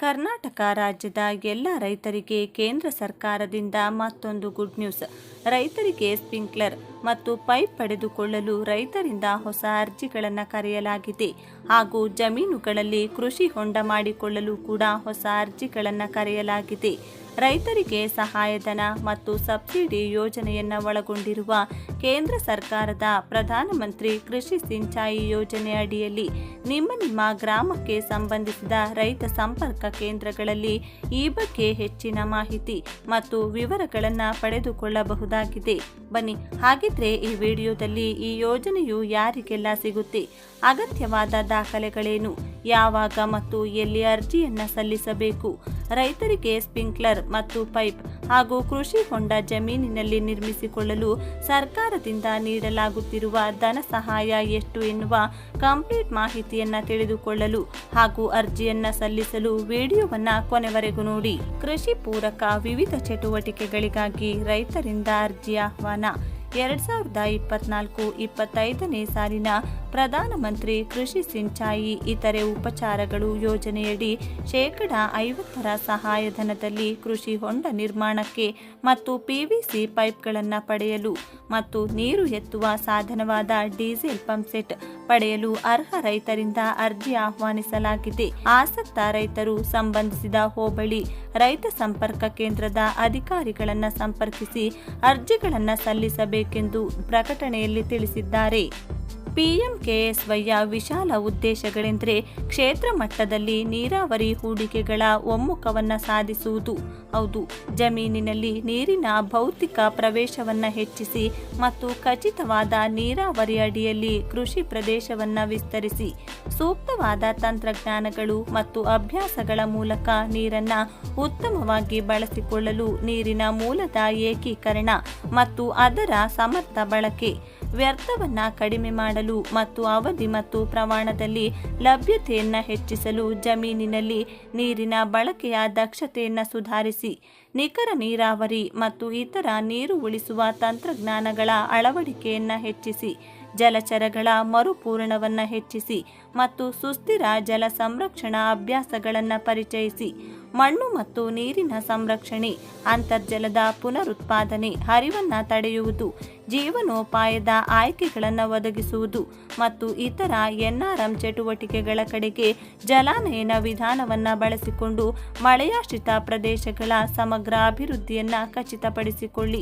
ಕರ್ನಾಟಕ ರಾಜ್ಯದ ಎಲ್ಲ ರೈತರಿಗೆ ಕೇಂದ್ರ ಸರ್ಕಾರದಿಂದ ಮತ್ತೊಂದು ಗುಡ್ ನ್ಯೂಸ್ ರೈತರಿಗೆ ಸ್ಪ್ರಿಂಕ್ಲರ್ ಮತ್ತು ಪೈಪ್ ಪಡೆದುಕೊಳ್ಳಲು ರೈತರಿಂದ ಹೊಸ ಅರ್ಜಿಗಳನ್ನು ಕರೆಯಲಾಗಿದೆ. ಹಾಗೂ ಜಮೀನುಗಳಲ್ಲಿ ಕೃಷಿ ಹೊಂಡ ಮಾಡಿಕೊಳ್ಳಲು ಕೂಡ ಹೊಸ ಅರ್ಜಿಗಳನ್ನು ಕರೆಯಲಾಗಿದೆ. ರೈತರಿಗೆ ಸಹಾಯಧನ ಮತ್ತು ಸಬ್ಸಿಡಿ ಯೋಜನೆಯನ್ನು ಒಳಗೊಂಡಿರುವ ಕೇಂದ್ರ ಸರ್ಕಾರದ ಪ್ರಧಾನಮಂತ್ರಿ ಕೃಷಿ ಸಿಂಚಾಯಿ ಯೋಜನೆ ಅಡಿಯಲ್ಲಿ ನಿಮ್ಮ ನಿಮ್ಮ ಗ್ರಾಮಕ್ಕೆ ಸಂಬಂಧಿಸಿದ ರೈತ ಸಂಪರ್ಕ ಕೇಂದ್ರಗಳಲ್ಲಿ ಈ ಬಗ್ಗೆ ಹೆಚ್ಚಿನ ಮಾಹಿತಿ ಮತ್ತು ವಿವರಗಳನ್ನು ಪಡೆದುಕೊಳ್ಳಬಹುದಾಗಿದೆ. ಬನ್ನಿ, ಹಾಗಿದ್ರೆ ಈ ವಿಡಿಯೋದಲ್ಲಿ ಈ ಯೋಜನೆಯು ಯಾರಿಗೆಲ್ಲ ಸಿಗುತ್ತೆ? ಅಗತ್ಯವಾದ ದಾಖಲೆಗಳೇನು? ಯಾವಾಗ ಮತ್ತು ಎಲ್ಲಿ ಅರ್ಜಿಯನ್ನು ಸಲ್ಲಿಸಬೇಕು? ರೈತರಿಗೆ ಸ್ಪ್ರಿಂಕ್ಲರ್ ಮತ್ತು ಪೈಪ್ ಹಾಗೂ ಕೃಷಿ ಹೊಂಡ ಜಮೀನಿನಲ್ಲಿ ನಿರ್ಮಿಸಿಕೊಳ್ಳಲು ಸರ್ಕಾರದಿಂದ ನೀಡಲಾಗುತ್ತಿರುವ ಧನ ಸಹಾಯ ಎಷ್ಟು ಎನ್ನುವ ಕಂಪ್ಲೀಟ್ ಮಾಹಿತಿಯನ್ನ ತಿಳಿದುಕೊಳ್ಳಲು ಹಾಗೂ ಅರ್ಜಿಯನ್ನ ಸಲ್ಲಿಸಲು ವಿಡಿಯೋವನ್ನ ಕೊನೆವರೆಗೂ ನೋಡಿ. ಕೃಷಿ ಪೂರಕ ವಿವಿಧ ಚಟುವಟಿಕೆಗಳಿಗಾಗಿ ರೈತರಿಂದ ಅರ್ಜಿ ಆಹ್ವಾನ. ಎರಡ್ ಸಾವಿರದ ಇಪ್ಪತ್ನಾಲ್ಕು ಇಪ್ಪತ್ತೈದನೇ ಸಾಲಿನ ಪ್ರಧಾನಮಂತ್ರಿ ಕೃಷಿ ಸಿಂಚಾಯಿ, ಇತರೆ ಉಪಚಾರಗಳು ಯೋಜನೆಯಡಿ ಶೇಕಡ ಐವತ್ತರ ಸಹಾಯಧನದಲ್ಲಿ ಕೃಷಿ ಹೊಂಡ ನಿರ್ಮಾಣಕ್ಕೆ ಮತ್ತು ಪಿವಿಸಿ ಪೈಪ್ಗಳನ್ನು ಪಡೆಯಲು ಮತ್ತು ನೀರು ಎತ್ತುವ ಸಾಧನವಾದ ಡೀಸೆಲ್ ಪಂಪ್ಸೆಟ್ ಪಡೆಯಲು ಅರ್ಹ ರೈತರಿಂದ ಅರ್ಜಿ ಆಹ್ವಾನಿಸಲಾಗಿದೆ. ಆಸಕ್ತ ರೈತರು ಸಂಬಂಧಿಸಿದ ಹೋಬಳಿ ರೈತ ಸಂಪರ್ಕ ಕೇಂದ್ರದ ಅಧಿಕಾರಿಗಳನ್ನು ಸಂಪರ್ಕಿಸಿ ಅರ್ಜಿಗಳನ್ನು ಸಲ್ಲಿಸಬೇಕೆಂದು ಪ್ರಕಟಣೆಯಲ್ಲಿ ತಿಳಿಸಿದ್ದಾರೆ. ಪಿಎಂಕೆಎಸ್ವೈಯ ವಿಶಾಲ ಉದ್ದೇಶಗಳೆಂದರೆ ಕ್ಷೇತ್ರ ಮಟ್ಟದಲ್ಲಿ ನೀರಾವರಿ ಹೂಡಿಕೆಗಳ ಒಮ್ಮುಖವನ್ನು ಸಾಧಿಸುವುದು. ಹೌದು, ಜಮೀನಿನಲ್ಲಿ ನೀರಿನ ಭೌತಿಕ ಪ್ರವೇಶವನ್ನು ಹೆಚ್ಚಿಸಿ ಮತ್ತು ಖಚಿತವಾದ ನೀರಾವರಿ ಅಡಿಯಲ್ಲಿ ಕೃಷಿ ಪ್ರದೇಶವನ್ನು ವಿಸ್ತರಿಸಿ. ಸೂಕ್ತವಾದ ತಂತ್ರಜ್ಞಾನಗಳು ಮತ್ತು ಅಭ್ಯಾಸಗಳ ಮೂಲಕ ನೀರನ್ನು ಉತ್ತಮವಾಗಿ ಬಳಸಿಕೊಳ್ಳಲು ನೀರಿನ ಮೂಲದ ಏಕೀಕರಣ ಮತ್ತು ಅದರ ಸಮರ್ಥ ಬಳಕೆ. ವ್ಯರ್ಥವನ್ನ ಕಡಿಮೆ ಮಾಡಲು ಮತ್ತು ಅವಧಿ ಮತ್ತು ಪ್ರಮಾಣದಲ್ಲಿ ಲಭ್ಯತೆಯನ್ನು ಹೆಚ್ಚಿಸಲು ಜಮೀನಿನಲ್ಲಿ ನೀರಿನ ಬಳಕೆಯ ದಕ್ಷತೆಯನ್ನು ಸುಧಾರಿಸಿ. ನಿಖರ ನೀರಾವರಿ ಮತ್ತು ಇತರ ನೀರು ಉಳಿಸುವ ತಂತ್ರಜ್ಞಾನಗಳ ಅಳವಡಿಕೆಯನ್ನು ಹೆಚ್ಚಿಸಿ, ಜಲಚರಗಳ ಮರುಪೂರಣವನ್ನು ಹೆಚ್ಚಿಸಿ ಮತ್ತು ಸುಸ್ಥಿರ ಜಲ ಸಂರಕ್ಷಣಾ ಅಭ್ಯಾಸಗಳನ್ನು ಪರಿಚಯಿಸಿ, ಮಣ್ಣು ಮತ್ತು ನೀರಿನ ಸಂರಕ್ಷಣೆ, ಅಂತರ್ಜಲದ ಪುನರುತ್ಪಾದನೆ, ಹರಿವನ್ನು ತಡೆಯುವುದು, ಜೀವನೋಪಾಯದ ಆಯ್ಕೆಗಳನ್ನು ಒದಗಿಸುವುದು ಮತ್ತು ಇತರ ಎನ್ಆರ್ಎಂ ಚಟುವಟಿಕೆಗಳ ಕಡೆಗೆ ಜಲಾನಯನ ವಿಧಾನವನ್ನು ಬಳಸಿಕೊಂಡು ಮಳೆಯಾಶ್ರಿತ ಪ್ರದೇಶಗಳ ಸಮಗ್ರ ಅಭಿವೃದ್ಧಿಯನ್ನು ಖಚಿತಪಡಿಸಿಕೊಳ್ಳಿ.